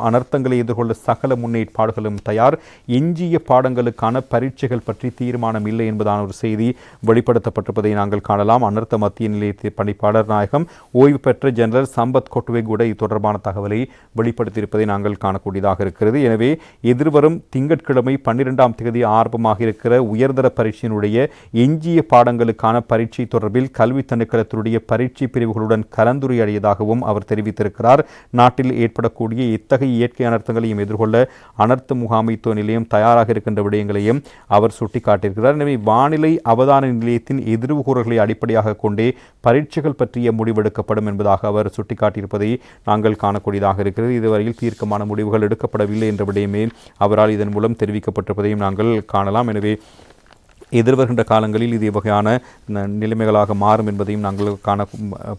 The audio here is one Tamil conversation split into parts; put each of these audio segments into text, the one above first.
அனர்த்தங்களை எதிர்கொள்ள சகல முன்னேற்பாடுகளும் தயார். எஞ்சிய பாடங்களுக்கான பரீட்சைகள் பற்றி தீர்மானம் இல்லை என்பதான ஒரு செய்தி வெளிப்படுத்தப்பட்டிருப்பதை நாங்கள் காணலாம். அனர்த்த மத்திய நிலையத்தின் பணிப்பாளர் நாயகம் ஓய்வு பெற்ற ஜெனரல் சம்பத் கொட்டுவே கூட இது தொடர்பான தகவலை வெளிப்படுத்தியிருப்பதை நாங்கள் காணக்கூடியதாக இருக்கிறது. எனவே எதிர்வரும் திங்கட்கிழமை பன்னிரெண்டாம் தேதி ஆரம்பமாக இருக்கிற உயர்தர பரீட்சையினுடைய எஞ்சிய பாடங்களுக்கான பரீட்சை தொடர்பில் கல்வி திணைக்களத்தினுடைய பரீட்சை பிரிவுகளுடன் கலந்துரையாடியதாகவும் அவர் தெரிவித்திருக்கிறார். நாட்டில் ஏற்படக்கூடிய இத்தகைய இயற்கை அனர்த்தங்களையும் எதிர்கொள்ள அனர்த்த முகாமைத்துவ நிலையம் தயாராக இருக்கின்ற விடயங்களையும் அவர் சுட்டிக்காட்டியிருக்கிறார். எனவே வானிலை அவதான நிலையத்தின் எதிர்வுகூறல்களை அடிப்படையாக கொண்டே பரீட்சைகள் பற்றிய முடிவெடுக்கப்படும் என்பதாக அவர் சுட்டிக்காட்டியிருப்பதை நாங்கள் காணக்கூடியதாக இருக்கிறது. இதுவரையில் தீர்க்கமான முடிவுகள் எடுக்கப்படவில்லை என்ற விடயமே அவரால் இதன் மூலம் தெரிவிக்கப்பட்டிருப்பதையும் நாங்கள் காணலாம். எனவே எதிர்வருகின்ற காலங்களில் இது வகையான நிலைமைகளாக மாறும் என்பதையும் நாங்கள் காண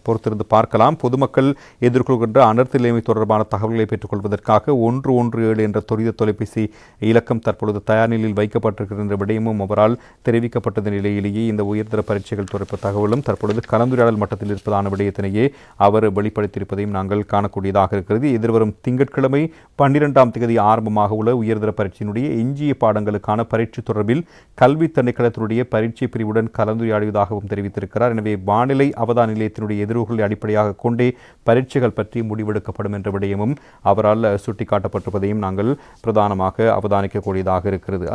பொறுத்திருந்து பார்க்கலாம். பொதுமக்கள் எதிர்கொள்கின்ற அனர்த்த நிலைமை தொடர்பான தகவல்களை பெற்றுக்கொள்வதற்காக ஒன்று ஒன்று ஏழு என்ற துரித தொலைபேசி இலக்கம் தற்பொழுது தயார் நிலையில் வைக்கப்பட்டிருக்கின்ற விடயமும் அவரால் தெரிவிக்கப்பட்டது நிலையிலேயே இந்த உயர்தர பரீட்சைகள் தொடர்பு தகவலும் தற்பொழுது கலந்துரையாடல் மட்டத்தில் இருப்பதான விடயத்தினையே அவர் வெளிப்படுத்தியிருப்பதையும் நாங்கள் காணக்கூடியதாக இருக்கிறது. எதிர்வரும் திங்கட்கிழமை பன்னிரெண்டாம் தேதி ஆரம்பமாக உள்ள உயர்தர பரீட்சையினுடைய எஞ்சிய பாடங்களுக்கான பரீட்சை தொடர்பில் கல்வி திணைக்களத்தினுடைய பரீட்சை பிரிவுடன் கலந்துரையாடுவதாகவும் தெரிவித்திருக்கிறார். எனவே வானிலை அவதான நிலையத்தினுடைய எதிர்வுகளை அடிப்படையாக கொண்டே பரீட்சைகள் பற்றி முடிவெடுக்கப்படும் என்ற விடயமும் அவரால் சுட்டிக்காட்டப்பட்டிருப்பதையும் நாங்கள் பிரதானமாக அவதானிக்கக்கூடியதாக இருக்கிறது.